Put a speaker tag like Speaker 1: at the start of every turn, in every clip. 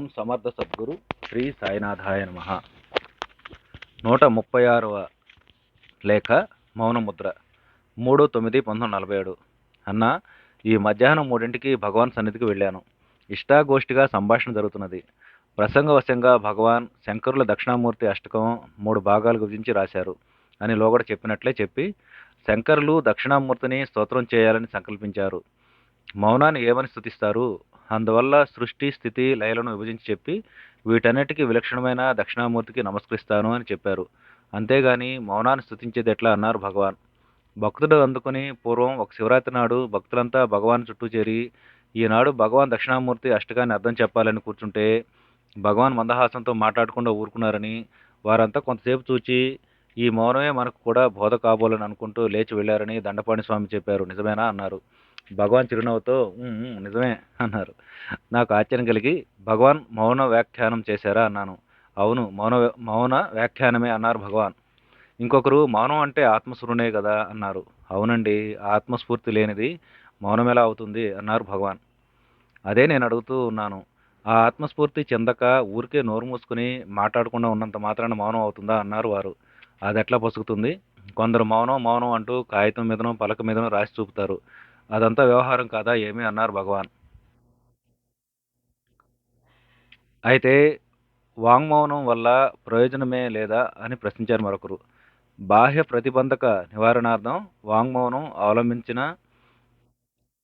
Speaker 1: ఓం సమర్థ సద్గురు శ్రీ సాయినాథాయ నమ. నూట ముప్పై ఆరవ లేఖ మౌనముద్ర మూడు తొమ్మిది పంతొమ్మిది నలభై ఏడు. అన్న ఈ మధ్యాహ్నం మూడింటికి భగవాన్ సన్నిధికి వెళ్ళాను. ఇష్టాగోష్ఠిగా సంభాషణ జరుగుతున్నది. ప్రసంగవశంగా భగవాన్ శంకరుల దక్షిణామూర్తి అష్టకం మూడు భాగాలు గురించి రాశారు అని లోగడ చెప్పినట్లే చెప్పి శంకరులు దక్షిణామూర్తిని స్తోత్రం చేయాలని సంకల్పించారు. మౌనాన్ని ఏమని స్థుతిస్తారు అందువల్ల సృష్టి స్థితి లయలను విభజించి చెప్పి వీటన్నిటికీ విలక్షణమైన దక్షిణామూర్తికి నమస్కరిస్తాను అని చెప్పారు. అంతేగాని మౌనాన్ని స్థుతించేది ఎట్లా అన్నారు భగవాన్. భక్తుడు అందుకుని పూర్వం ఒక శివరాత్రి నాడు భక్తులంతా భగవాన్ చుట్టూ చేరి ఈనాడు భగవాన్ దక్షిణామూర్తి అష్టకాన్ని అర్థం చెప్పాలని కూర్చుంటే భగవాన్ మందహాసంతో మాట్లాడకుండా ఊరుకున్నారని వారంతా కొంతసేపు చూచి ఈ మౌనమే మనకు కూడా బోధ కాబోలని అనుకుంటూ లేచి వెళ్ళారని దండపాణి స్వామి చెప్పారు. నిజమేనా? అన్నారు. భగవాన్ చిరునవ్వుతో నిజమే అన్నారు. నాకు ఆశ్చర్యం కలిగి భగవాన్ మౌన వ్యాఖ్యానం చేశారా? అన్నాను. అవును మౌన మౌన వ్యాఖ్యానమే అన్నారు భగవాన్. ఇంకొకరు మౌనం అంటే ఆత్మస్వరునే కదా అన్నారు. అవునండి ఆత్మస్ఫూర్తి లేనిది మౌనం ఎలా అవుతుంది? అన్నారు భగవాన్. అదే నేను అడుగుతూ ఉన్నాను. ఆ ఆత్మస్ఫూర్తి చెందక ఊరికే నోరు మూసుకుని మాట్లాడకుండా ఉన్నంత మాత్రాన మౌనం అవుతుందా? అన్నారు వారు. అది ఎట్లా పొసుగుతుంది కొందరు మౌనం మౌనం అంటూ కాగితం మీదనో పలక మీదనో రాసి చూపుతారు. అదంతా వ్యవహారం కాదా? ఏమీ అన్నారు భగవాన్? అయితే వాంగ్మౌనం వల్ల ప్రయోజనమే లేదా అని ప్రశ్నించారు మరొకరు. బాహ్య ప్రతిబంధక నివారణార్థం వాంగ్మౌనం అవలంబించిన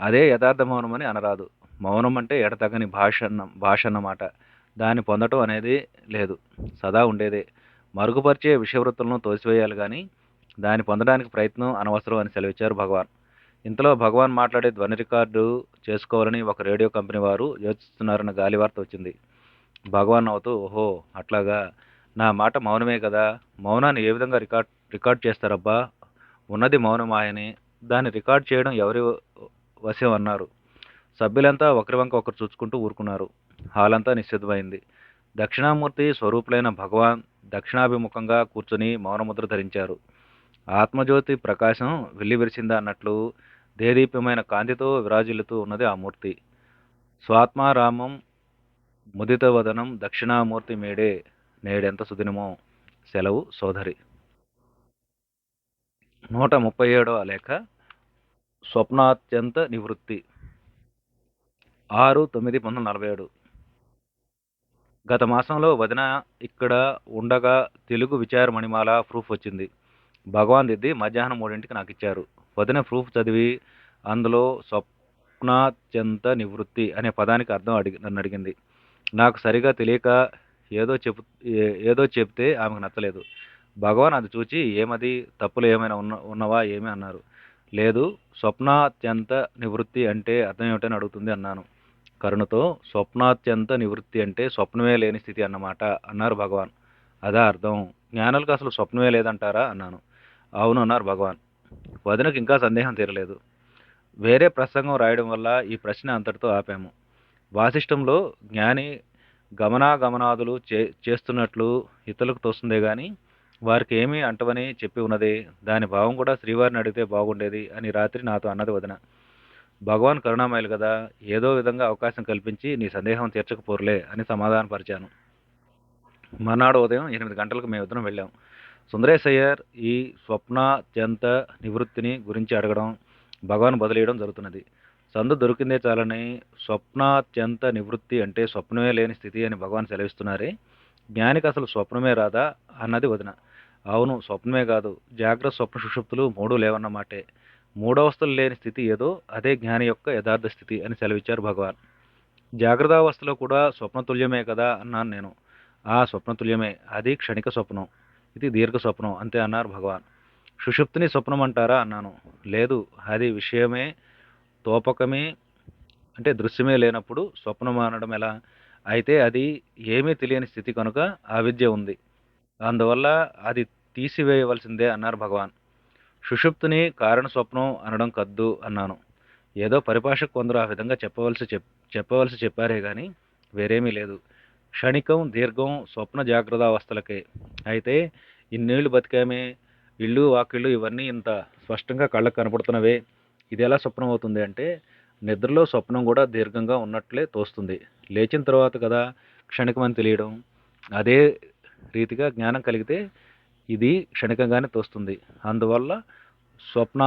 Speaker 1: అదే యథార్థ మౌనం అని అనరాదు. మౌనం అంటే ఎడతగని భాష భాష అన్నమాట దాన్ని పొందటం అనేది లేదు. సదా ఉండేదే. మరుగుపరిచే విషయవృత్తులను తోసివేయాలి కానీ దాన్ని పొందడానికి ప్రయత్నం అనవసరం అని సెలవిచ్చారు భగవాన్. ఇంతలో భగవాన్ మాట్లాడే ధ్వని రికార్డు చేసుకోవాలని ఒక రేడియో కంపెనీ వారు యోచిస్తున్నారన్న గాలి వార్త వచ్చింది. భగవాన్ అవుతూ ఓహో అట్లాగా? నా మాట మౌనమే కదా? మౌనాన్ని ఏ విధంగా రికార్డ్ రికార్డ్ చేస్తారబ్బా? ఉన్నది మౌనమాయని దాన్ని రికార్డ్ చేయడం ఎవరి వశం? అన్నారు. సభ్యులంతా ఒకరి వంక ఒకరు చూసుకుంటూ ఊరుకున్నారు. హాల్ అంతా నిశ్చితమైంది దక్షిణామూర్తి స్వరూపులైన భగవాన్ దక్షిణాభిముఖంగా కూర్చుని మౌనముద్ర ధరించారు. ఆత్మజ్యోతి ప్రకాశం వెల్లివిరిసిందా అన్నట్లు దేదీప్యమైన కాంతితో విరాజిల్లుతూ ఉన్నది ఆ మూర్తి. స్వాత్మారామం ముదిత వదనం దక్షిణామూర్తి మేడే నేడెంత సుదినమో సెలవు సోదరి. నూట ముప్పై ఏడవ లేఖ స్వప్నాత్యంత నివృత్తి. ఆరు తొమ్మిది పంతొమ్మిది నలభై ఏడు. గత మాసంలో వదిన ఇక్కడ ఉండగా తెలుగు విచారమణిమాల ప్రూఫ్ వచ్చింది. భగవాన్ దిద్ది మధ్యాహ్నం మూడింటికి నాకు ఇచ్చారు. వదిన ప్రూఫ్ చదివి అందులో స్వప్నాత్యంత నివృత్తి అనే పదానికి అర్థం అడిగి నన్ను అడిగింది. నాకు సరిగా తెలియక ఏదో చెప్ ఏ- ఏదో చెప్తే ఆమెకు నచ్చలేదు. భగవాన్ అది చూచి ఏమది? తప్పులు ఏమైనా ఉన్న ఉన్నవా? ఏమి? అన్నారు. లేదు స్వప్నాత్యంత నివృత్తి అంటే అర్థం ఏమిటని అడుగుతుంది అన్నాను. కరుణతో స్వప్నాత్యంత నివృత్తి అంటే స్వప్నమే లేని స్థితి అన్నమాట అన్నారు భగవాన్. అదా అర్థం. జ్ఞానులకు అసలు స్వప్నమే లేదంటారా? అన్నాను. అవును అన్నారు భగవాన్. వదినకు ఇంకా సందేహం తీరలేదు. వేరే ప్రసంగం రాయడం వల్ల ఈ ప్రశ్న అంతటితో ఆపాము. వాసిష్టంలో జ్ఞాని గమనాగమనాదులు చే చేస్తున్నట్లు ఇతరులకు తోస్తుందే కానీ వారికి ఏమీ అంటవని చెప్పి ఉన్నది. దాని భావం కూడా శ్రీవారిని అడిగితే బాగుండేది అని రాత్రి నాతో అన్నది వదిన. భగవాన్ కరుణామయులు కదా ఏదో విధంగా అవకాశం కల్పించి నీ సందేహం తీర్చకపోరులే అని సమాధానపరిచాను. మర్నాడు ఉదయం ఎనిమిది గంటలకు మేము ఇద్దరం వెళ్ళాం. సుందరేశ్ అయ్యర్ ఈ స్వప్నాత్యంత నివృత్తిని గురించి అడగడం భగవాన్ బదిలీయడం జరుగుతున్నది. సందు దొరికిందే చాలని స్వప్నాత్యంత నివృత్తి అంటే స్వప్నమే లేని స్థితి అని భగవాన్ సెలవిస్తున్నారే. జ్ఞానికి అసలు స్వప్నమే రాదా అన్నది వదిన. అవును స్వప్నమే కాదు. జాగ్రత్త స్వప్న సుషుప్తులు మూడు లేవన్నమాటే మూడవస్థలు లేని స్థితి ఏదో అదే జ్ఞాని యొక్క యథార్థ స్థితి అని సెలవిచ్చారు భగవాన్. జాగ్రత్తావస్థలో కూడా స్వప్నతుల్యమే కదా అన్నాను నేను. ఆ స్వప్నతుల్యమే. అది క్షణిక స్వప్నం. ఇది దీర్ఘ స్వప్నం అంతే అన్నారు భగవాన్. సుషుప్తిని స్వప్నం అంటారా? అన్నాను. లేదు అది విషయమే తోపకమే అంటే దృశ్యమే లేనప్పుడు స్వప్నం అనడం ఎలా? అయితే అది ఏమీ తెలియని స్థితి కనుక అవిద్య ఉంది. అందువల్ల అది తీసివేయవలసిందే అన్నారు భగవాన్. సుషుప్తిని కారణ స్వప్నం అనడం కద్దు అన్నాను. ఏదో పరిభాషకు కొందరు ఆ విధంగా చెప్పవలసి చెప్ చెప్పవలసి చెప్పారే కానీ వేరేమీ లేదు. క్షణికం దీర్ఘం స్వప్న జాగ్రత్త అవస్థలకే అయితే ఇన్నేళ్ళు బతికామే ఇల్లు వాకిళ్ళు ఇవన్నీ ఇంత స్పష్టంగా కళ్ళకు కనపడుతున్నవే. ఇది ఎలా స్వప్నం అవుతుంది అంటే నిద్రలో స్వప్నం కూడా దీర్ఘంగా ఉన్నట్లే తోస్తుంది. లేచిన తర్వాత కదా క్షణికమని తెలియడం. అదే రీతిగా జ్ఞానం కలిగితే ఇది క్షణికంగానే తోస్తుంది. అందువల్ల స్వప్న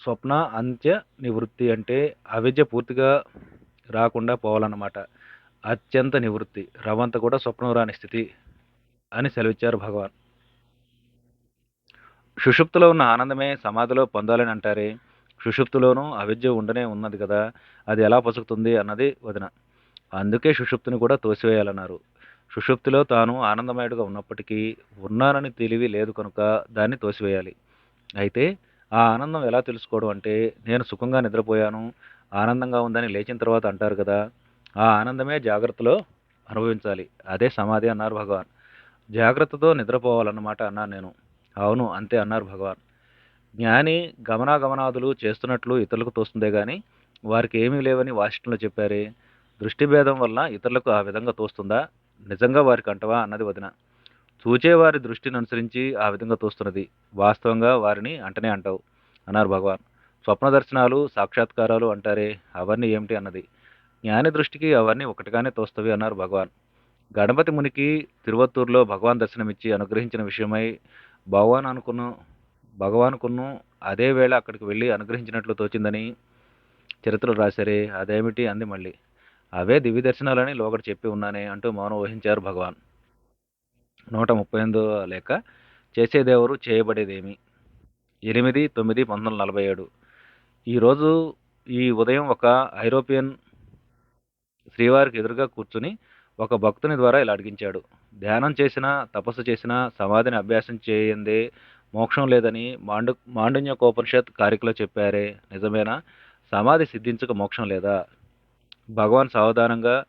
Speaker 1: స్వప్న అంత్య నివృత్తి అంటే అవిద్య పూర్తిగా రాకుండా పోవాలన్నమాట. అత్యంత నివృత్తి. రవంత కూడా స్వప్నం రాని స్థితి అని సెలవిచ్చారు భగవాన్. సుషుప్తిలో ఉన్న ఆనందమే సమాధిలో పొందాలని అంటారే? సుషుప్తిలోనూ అవిద్య ఉండనే ఉన్నది కదా అది ఎలా పొసుకుతుంది అన్నది వదిన. అందుకే సుషుప్తిని కూడా తోసివేయాలన్నారు. సుషుప్తిలో తాను ఆనందమయుడుగా ఉన్నప్పటికీ ఉన్నానని తెలివి లేదు కనుక దాన్ని తోసివేయాలి. అయితే ఆ ఆనందం ఎలా తెలుసుకోవడం అంటే నేను సుఖంగా నిద్రపోయాను ఆనందంగా ఉందని లేచిన తర్వాత అంటారు కదా ఆ ఆనందమే జాగ్రత్తలో అనుభవించాలి. అదే సమాధి అన్నారు భగవాన్. జాగ్రత్తతో నిద్రపోవాలన్నమాట అన్నాను నేను. అవును అంతే అన్నారు భగవాన్. జ్ఞాని గమనాగమనాదులు చేస్తున్నట్లు ఇతరులకు తోస్తుందే కానీ వారికి ఏమీ లేవని వాషింగ్టన్లో చెప్పారే. దృష్టి భేదం ఇతరులకు ఆ విధంగా తోస్తుందా? నిజంగా వారికి అంటవా అన్నది వదిన. చూచేవారి దృష్టిని అనుసరించి ఆ విధంగా తోస్తున్నది. వాస్తవంగా వారిని అంటనే అంటావు అన్నారు భగవాన్. స్వప్న దర్శనాలు సాక్షాత్కారాలు అంటారే అవన్నీ ఏమిటి అన్నది. జ్ఞాని దృష్టికి అవన్నీ ఒకటిగానే తోస్తవి అన్నారు భగవాన్. గణపతి మునికి తిరువత్తూరులో భగవాన్ దర్శనమిచ్చి అనుగ్రహించిన విషయమై భగవాన్ అనుకున్న భగవానుకును అదే వేళ అక్కడికి వెళ్ళి అనుగ్రహించినట్లు తోచిందని చరిత్రలు రాశారే అదేమిటి అంది మళ్ళీ. అవే దివ్య దర్శనాలని లోగడు చెప్పి ఉన్నానే అంటూ మౌనం వహించారు భగవాన్. నూట ముప్పై ఎనిమిదో లేక చేసేదేవరు చేయబడేదేమి? ఎనిమిది తొమ్మిది పంతొమ్మిది వందల నలభై ఏడు. ఈరోజు ఈ ఉదయం ఒక ఐరోపియన్ శ్రీవారికి ఎదురుగా కూర్చుని ఒక భక్తుని ద్వారా ఇలా అడిగించాడు. ధ్యానం చేసినా తపస్సు చేసినా సమాధిని అభ్యాసం చేయందే మోక్షం లేదని మాండు మాండున్యకోపనిషత్ కారికలో చెప్పారే. నిజమేనా? సమాధి సిద్ధించక మోక్షం లేదా? భగవాన్ సావధానంగా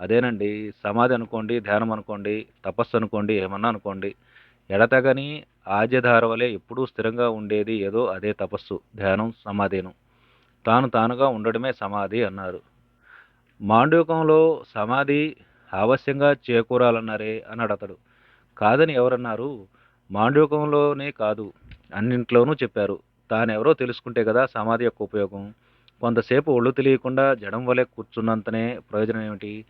Speaker 1: అదేనండి సమాధి అనుకోండి ధ్యానం అనుకోండి తపస్సు అనుకోండి ఏమన్నా అనుకోండి. ఎడతగని ఆజ్యధార వలె ఎప్పుడూ స్థిరంగా ఉండేది ఏదో అదే తపస్సు ధ్యానం సమాధిను. తాను తానుగా ఉండడమే సమాధి అన్నారు. మాండూకంలో సమాధి ఆవశ్యంగా చేకూరాలన్నారే అన్నాడు అతడు కాదని ఎవరన్నారు? మాండూకంలోనే కాదు అన్నింట్లోనూ చెప్పారు. తానెవరో తెలుసుకుంటే కదా సమాధి యొక్క ఉపయోగం. కొంతసేపు ఒళ్ళు తెలియకుండా జడం వలె కూర్చున్నంతనే ప్రయోజనం ఏమిటి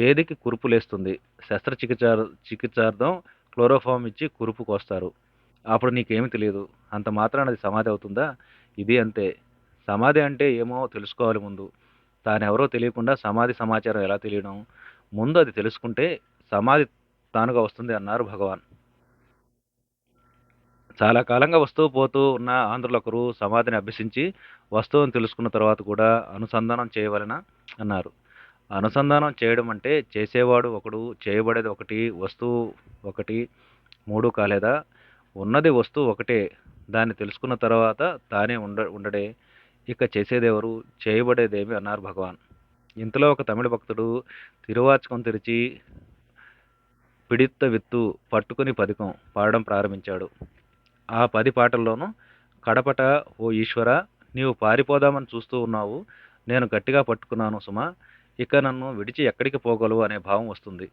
Speaker 1: చేదికి కురుపు లేస్తుంది. శస్త్రచికిత్స చికిత్సార్థం క్లోరోఫామ్ ఇచ్చి కురుపు కోస్తారు. అప్పుడు నీకేమీ తెలియదు. అంత మాత్రాన అది సమాధి అవుతుందా? ఇది అంతే. సమాధి అంటే ఏమో తెలుసుకోవాలి ముందు. తానెవరో తెలియకుండా సమాధి సమాచారం ఎలా తెలియడం? ముందు అది తెలుసుకుంటే సమాధి తానుగా వస్తుంది అన్నారు భగవాన్. చాలా కాలంగా వస్తూ పోతూ ఉన్న ఆంధ్రులొకరు సమాధిని అభ్యసించి వస్తువును తెలుసుకున్న తర్వాత కూడా అనుసంధానం చేయవలన అన్నారు. అనుసంధానం చేయడం అంటే చేసేవాడు ఒకడు చేయబడేది ఒకటి వస్తువు ఒకటి మూడు కాలేదా? ఉన్నది వస్తువు ఒకటే. దాన్ని తెలుసుకున్న తర్వాత తానే ఉండ ఉండడే. ఇక చేసేదెవరు? చేయబడేదేమి? అన్నారు భగవాన్. ఇంతలో ఒక తమిళ భక్తుడు తిరువాచకం తెరిచి పిడిత్త విత్తు పట్టుకుని పథకం పాడడం ప్రారంభించాడు. ఆ పది పాటల్లోనూ కడపట ఓ ఈశ్వర నీవు పారిపోదామని చూస్తూ ఉన్నావు నేను గట్టిగా పట్టుకున్నాను సుమా ఇక నన్ను విడిచి ఎక్కడికి పోగలవు అనే భావం వస్తుంది.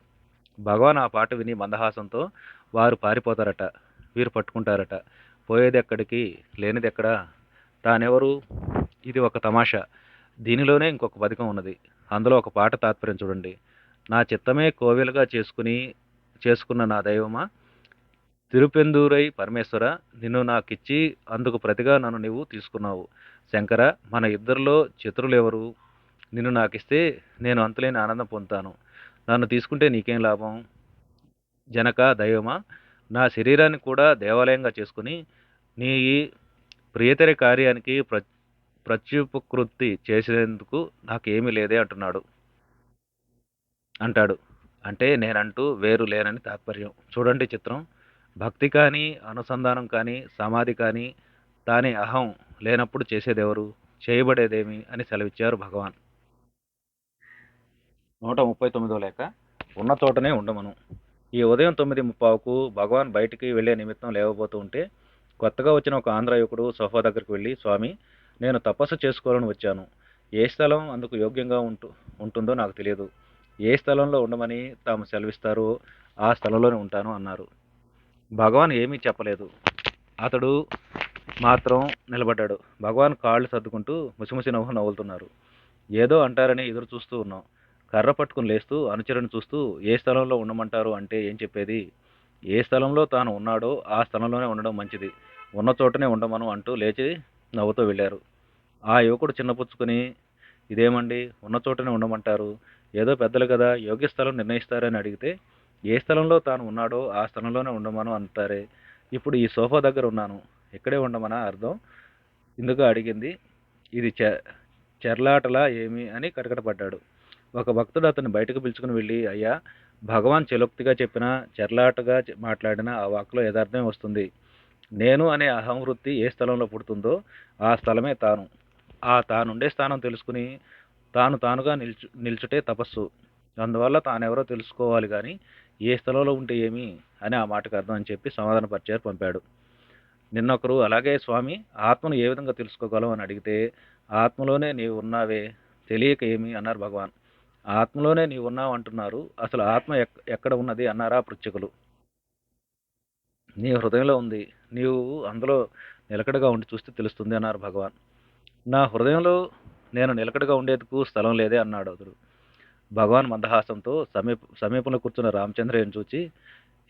Speaker 1: భగవాన్ ఆ పాట విని మందహాసంతో వారు పారిపోతారట వీరు పట్టుకుంటారట పోయేది ఎక్కడికి లేనిది ఎక్కడా తానెవరు? ఇది ఒక తమాషా. దీనిలోనే ఇంకొక పథకం ఉన్నది. అందులో ఒక పాట తాత్పర్యం చూడండి. నా చిత్తమే కోవెలుగా చేసుకుని చేసుకున్న నా దైవమా? తిరుపెందూరై పరమేశ్వర నిన్ను నాకిచ్చి అందుకు ప్రతిగా నన్ను నీవు తీసుకున్నావు. శంకర మన ఇద్దరిలో చతురులెవరు నిన్ను నాకిస్తే నేను అంతులేని ఆనందం పొందుతాను. నన్ను తీసుకుంటే నీకేం లాభం? జనక దైవమా? నా శరీరాన్ని కూడా దేవాలయంగా చేసుకుని నీ ఈ ప్రియతరి కార్యానికి ప్ర ప్రత్యుపకృతి చేసేందుకు నాకేమీ లేదే అంటున్నాడు. అంటాడు. అంటే నేనంటూ వేరు లేనని తాత్పర్యం. చూడండి చిత్రం. భక్తి కానీ అనుసంధానం కానీ సమాధి కానీ తానే అహం లేనప్పుడు చేసేదెవరు? చేయబడేదేమి? అని సెలవిచ్చారు భగవాన్. నూట ముప్పై తొమ్మిదో లేక ఉన్న చోటనే ఉండమను. ఈ ఉదయం తొమ్మిది ముప్పావుకు భగవాన్ బయటికి వెళ్ళే నిమిత్తం లేవబోతూ ఉంటే కొత్తగా వచ్చిన ఒక ఆంధ్ర యువకుడు సోఫా దగ్గరికి వెళ్ళి స్వామి నేను తపస్సు చేసుకోవాలని వచ్చాను. ఏ స్థలం అందుకు యోగ్యంగా ఉంటు ఉంటుందో నాకు తెలియదు. ఏ స్థలంలో ఉండమని తాము సెలవిస్తారో ఆ స్థలంలోనే ఉంటాను అన్నారు. భగవాన్ ఏమీ చెప్పలేదు. అతడు మాత్రం నిలబడ్డాడు. భగవాన్ కాళ్ళు సర్దుకుంటూ ముసిముసి నవ్వు నవ్వులుతున్నారు. ఏదో అంటారని ఎదురు చూస్తూ ఉన్నాం. కర్ర పట్టుకుని లేస్తూ అనుచరుని చూస్తూ ఏ స్థలంలో ఉండమంటారు అంటే ఏం చెప్పేది? ఏ స్థలంలో తాను ఉన్నాడో ఆ స్థలంలోనే ఉండడం మంచిది. ఉన్న చోటనే ఉండమను అంటూ లేచి నవ్వుతూ వెళ్ళారు. ఆ యువకుడు చిన్నపుచ్చుకుని ఇదేమండి? ఉన్న చోటనే ఉండమంటారు. ఏదో పెద్దలు కదా యోగ్య స్థలం నిర్ణయిస్తారని అడిగితే ఏ స్థలంలో తాను ఉన్నాడో ఆ స్థలంలోనే ఉండమను అంటారే. ఇప్పుడు ఈ సోఫా దగ్గర ఉన్నాను. ఇక్కడే ఉండమనా అర్థం? ఇందుకు అడిగింది. ఇది చె చెర్లాటలా ఏమి? అని కటకటపడ్డాడు. ఒక భక్తుడు అతన్ని బయటకు పిలుచుకుని వెళ్ళి అయ్యా భగవాన్ చెలోక్తిగా చెప్పిన చెర్లాటగా మాట్లాడినా మాట్లాడిన ఆ వాక్లో యథార్థమే వస్తుంది. నేను అనే అహంవృత్తి ఏ స్థలంలో పుడుతుందో ఆ స్థలమే తాను. ఆ తానుండే స్థానం తెలుసుకుని తాను తానుగా నిల్చు నిల్చుటే తపస్సు. అందువల్ల తానెవరో తెలుసుకోవాలి కానీ ఏ స్థలంలో ఉంటే ఏమి అని ఆ మాటకు అర్థం అని చెప్పి సమాధాన సమాధానపరిచారు పంపాడు. నిన్నొకరు అలాగే స్వామి ఆత్మను ఏ విధంగా తెలుసుకోగలం? అని అడిగితే ఆత్మలోనే నీవు ఉన్నావే తెలియక ఏమి? అన్నారు భగవాన్. ఆత్మలోనే నీవు ఉన్నావు అంటున్నారు. అసలు ఆత్మ ఎక్- ఎక్కడ ఉన్నది? అన్నారా పృచ్ఛకులు. నీ హృదయంలో ఉంది. నీవు అందులో నిలకడగా ఉండి చూస్తే తెలుస్తుంది అన్నారు భగవాన్. నా హృదయంలో నేను నిలకడగా ఉండేందుకు స్థలం లేదే అన్నాడు అతడు భగవాన్ మందహాసంతో సమీప సమీపంలో కూర్చున్న రామచంద్రయ్యను చూచి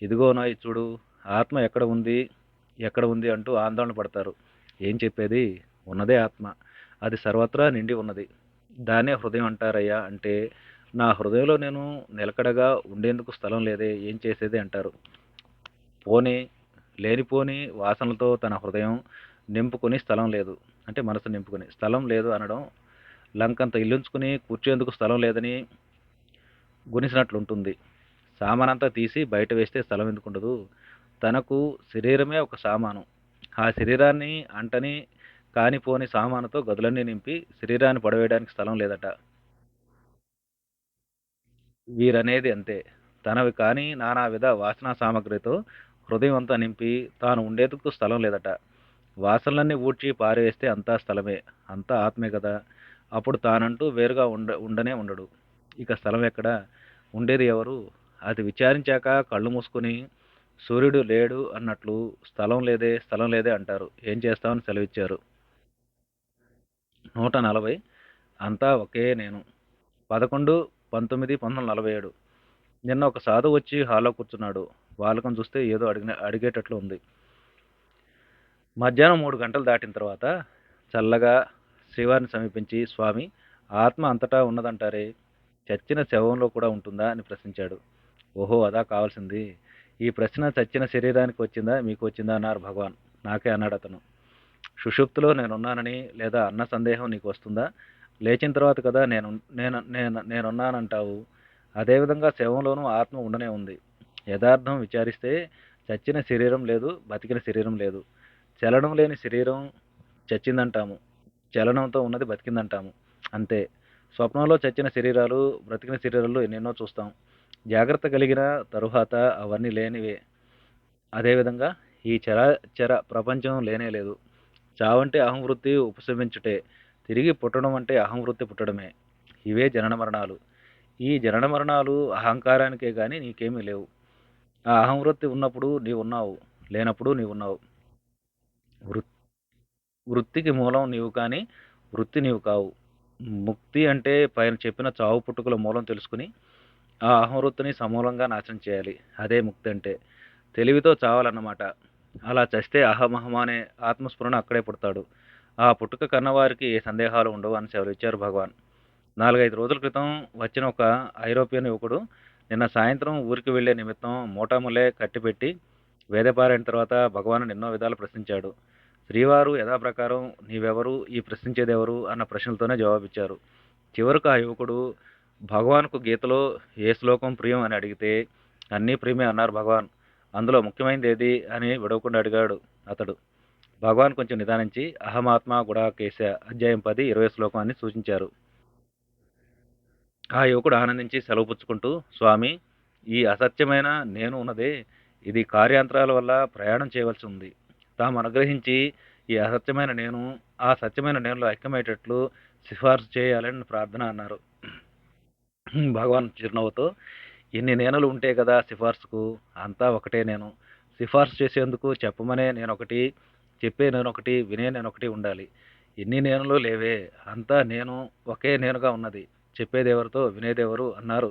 Speaker 1: ఇదిగో నా చూడు ఆత్మ ఎక్కడ ఉంది? ఎక్కడ ఉంది? అంటూ ఆందోళన పడతారు. ఏం చెప్పేది? ఉన్నదే ఆత్మ. అది సర్వత్రా నిండి ఉన్నది. దాన్నే హృదయం అంటారయ్యా అంటే నా హృదయంలో నేను నిలకడగా ఉండేందుకు స్థలం లేదే ఏం చేసేది? అంటారు. పోనీ లేనిపోని వాసనలతో తన హృదయం నింపుకొని స్థలం లేదు. అంటే మనసు నింపుకొని స్థలం లేదు అనడం లంకంత ఇల్లుంచుకుని కూర్చేందుకు స్థలం లేదని గునిసినట్లుంటుంది సామానంతా తీసి బయట వేస్తే స్థలం ఎందుకు ఉండదు తనకు శరీరమే ఒక సామాను. ఆ శరీరాన్ని అంటని కానిపోని సామానుతో గదులన్నీ నింపి శరీరాన్ని పడవేయడానికి స్థలం లేదట. వీరనేది అంతే. తనవి కానీ నానా విధ వాసనా సామగ్రితో హృదయం అంతా నింపి తాను ఉండేందుకు స్థలం లేదట. వాసనలన్నీ ఊడ్చి పారేస్తే అంతా స్థలమే అంతా ఆత్మే కదా. అప్పుడు తానంటూ వేరుగా ఉండ ఉండనే ఉండడు. ఇక స్థలం ఎక్కడ? ఉండేది ఎవరు? అది విచారించాక కళ్ళు మూసుకొని సూర్యుడు లేడు అన్నట్లు స్థలం లేదే స్థలం లేదే అంటారు. ఏం చేస్తామని సెలవిచ్చారు. నూట నలభై అంతా ఒకే నేను. పదకొండు పంతొమ్మిది పంతొమ్మిది నలభై ఏడు. నిన్న ఒక సాధువు వచ్చి హాల్లో కూర్చున్నాడు. వాళ్ళకం చూస్తే ఏదో అడిగిన అడిగేటట్లు ఉంది. మధ్యాహ్నం మూడు గంటలు దాటిన తర్వాత చల్లగా శ్రీవారిని సమీపించి స్వామి ఆత్మ అంతటా ఉన్నదంటారే చచ్చిన శవంలో కూడా ఉంటుందా? అని ప్రశ్నించాడు. ఓహో అదా కావాల్సింది. ఈ ప్రశ్న చచ్చిన శరీరానికి వచ్చిందా మీకు వచ్చిందా? అన్నారు భగవాన్. నాకే అన్నాడు అతను. సుషుప్తిలో నేనున్నానని లేదా అన్న సందేహం నీకు వస్తుందా? లేచిన తర్వాత కదా నేను నేను నేను నేనున్నానంటావు. అదేవిధంగా శవంలోనూ ఆత్మ ఉండనే ఉంది. యథార్థం విచారిస్తే చచ్చిన శరీరం లేదు బతికిన శరీరం లేదు. చలనం లేని శరీరం చచ్చిందంటాము. చలనంతో ఉన్నది బతికిందంటాము. అంతే. స్వప్నంలో చచ్చిన శరీరాలు బ్రతికిన శరీరాలు ఎన్నెన్నో చూస్తాం. జాగ్రత్త కలిగిన తరువాత అవన్నీ లేనివే. అదేవిధంగా ఈ చరాచర ప్రపంచం లేనే లేదు. చావంటే అహంవృత్తి ఉపశమించుటే తిరిగి పుట్టడం అంటే అహంవృత్తి పుట్టడమే. ఇవే జనన మరణాలు. ఈ జనన మరణాలు అహంకారానికే కానీ నీకేమీ లేవు. ఆ అహంవృత్తి ఉన్నప్పుడు నీవు ఉన్నావు లేనప్పుడు నీవు ఉన్నావు వృ- వృత్తికి మూలం నీవు కానీ వృత్తి నీవు కావు. ముక్తి అంటే పైన చెప్పిన చావు పుట్టుకల మూలం తెలుసుకుని ఆ అహంవృత్తిని సమూలంగా నాశనం చేయాలి. అదే ముక్తి అంటే. తెలివితో చావాలన్నమాట. అలా చస్తే అహమహమ అనే ఆత్మస్ఫురణ అక్కడే పుడతాడు. ఆ పుట్టుక కన్నవారికి ఏ సందేహాలు ఉండవు అని సెలవిచ్చారు భగవాన్. నాలుగైదు రోజుల క్రితం వచ్చిన ఒక ఐరోపియన్ యువకుడు నిన్న సాయంత్రం ఊరికి వెళ్ళే నిమిత్తం మూటాములే కట్టిపెట్టి వేదపారైన తర్వాత భగవాను ఎన్నో విధాలు ప్రశ్నించాడు. శ్రీవారు యథాప్రకారం నీవెవరు? ఈ ప్రశ్నించేదెవరు అన్న ప్రశ్నలతోనే జవాబిచ్చారు. చివరకు ఆ యువకుడు భగవాన్కు గీతలో ఏ శ్లోకం ప్రియం అని అడిగితే అన్నీ ప్రియమే అన్నారు భగవాన్. అందులో ముఖ్యమైనది ఏది అని విడవకుండా అడిగాడు అతడు. భగవాన్ కొంచెం నిదానించి అహమాత్మ గుడాకేశ అధ్యాయం పది ఇరవై శ్లోకాన్ని సూచించారు. ఆ యువకుడు ఆనందించి సెలవు పుచ్చుకుంటూ స్వామి ఈ అసత్యమైన నేను ఉన్నదే. ఇది కార్యాంతరాల వల్ల ప్రయాణం చేయవలసి ఉంది. తాము అనుగ్రహించి ఈ అసత్యమైన నేను ఆ సత్యమైన నేనులో ఐక్యమయ్యేటట్లు సిఫార్సు చేయాలని ప్రార్థన అన్నారు. భగవాన్ చిరునవ్వుతో ఇన్ని నేనులు ఉంటే కదా సిఫార్సుకు అంతా ఒకటే నేను. సిఫార్సు చేసేందుకు చెప్పమనే నేను ఒకటి చెప్పే నేను ఒకటి వినే నేను ఒకటి ఉండాలి. ఎన్ని నేనులు లేవే. అంతా నేను ఒకే నేనుగా ఉన్నది. చెప్పేదెవరితో వినేదెవరు అన్నారు.